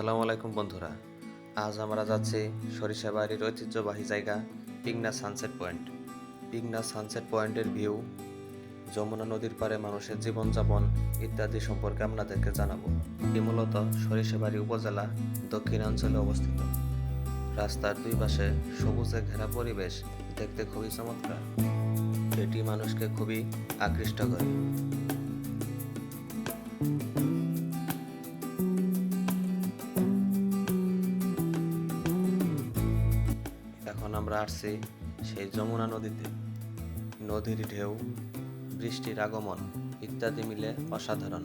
আসসালামু আলাইকুম বন্ধুরা। আজ আমরা যাচ্ছি সরিষাবাড়ির ঐতিহ্যবাহী জায়গা Pigna sunset point. Pigna sunset পয়েন্টের ভিউ, যমুনা নদীর পারে মানুষের জীবনযাপন ইত্যাদি সম্পর্কে আপনাদেরকে জানাব। এটি মূলত সরিষাবাড়ি উপজেলা দক্ষিণাঞ্চলে অবস্থিত। রাস্তার দুই পাশে সবুজে ঘেরা পরিবেশ দেখতে খুবই চমৎকার। এটি মানুষকে খুবই আকৃষ্ট করে। আমরা আসছি সেই যমুনা নদীতে। নদীর ঢেউ, বৃষ্টির আগমন ইত্যাদি মিলে অসাধারণ।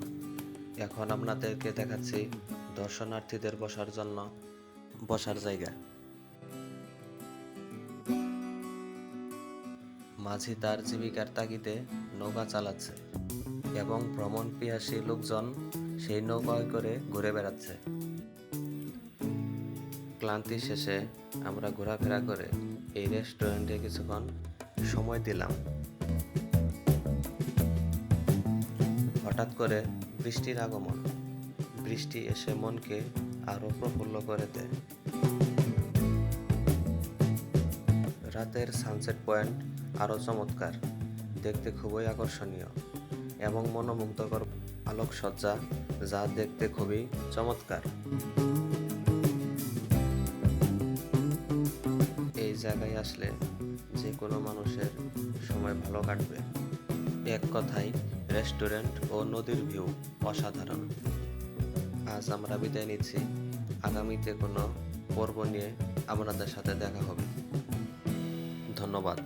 এখন আপনাদেরকে দেখাচ্ছি দর্শনার্থীদের বসার জন্য বসার জায়গা। মাঝি তার জীবিকার তাগিদে নৌকা চালাচ্ছে এবং ভ্রমণ পিয়াসী লোকজন সেই নৌকায় করে ঘুরে বেড়াচ্ছে। ক্লান্তি শেষে আমরা ঘোরাফেরা করে এই রেস্টুরেন্টে কিছুক্ষণ সময় দিলাম। হঠাৎ করে বৃষ্টির আগমন। বৃষ্টি এসে মনকে আরও প্রফুল্ল করে দেয়। রাতের সানসেট পয়েন্ট আরও চমৎকার দেখতে খুবই আকর্ষণীয় এবং মনোমুগ্ধকর আলোকসজ্জা যা দেখতে খুবই চমৎকার। জায়গায় আসলে যে কোনো মানুষের সময় ভালো কাটবে। এক কথায়, রেস্টুরেন্ট ও নদীর ভিউ অসাধারণ। আজ আমরা বিদায় নিচ্ছি। আগামীতে কোনো পর্ব নিয়ে আপনাদের সাথে দেখা হবে। ধন্যবাদ।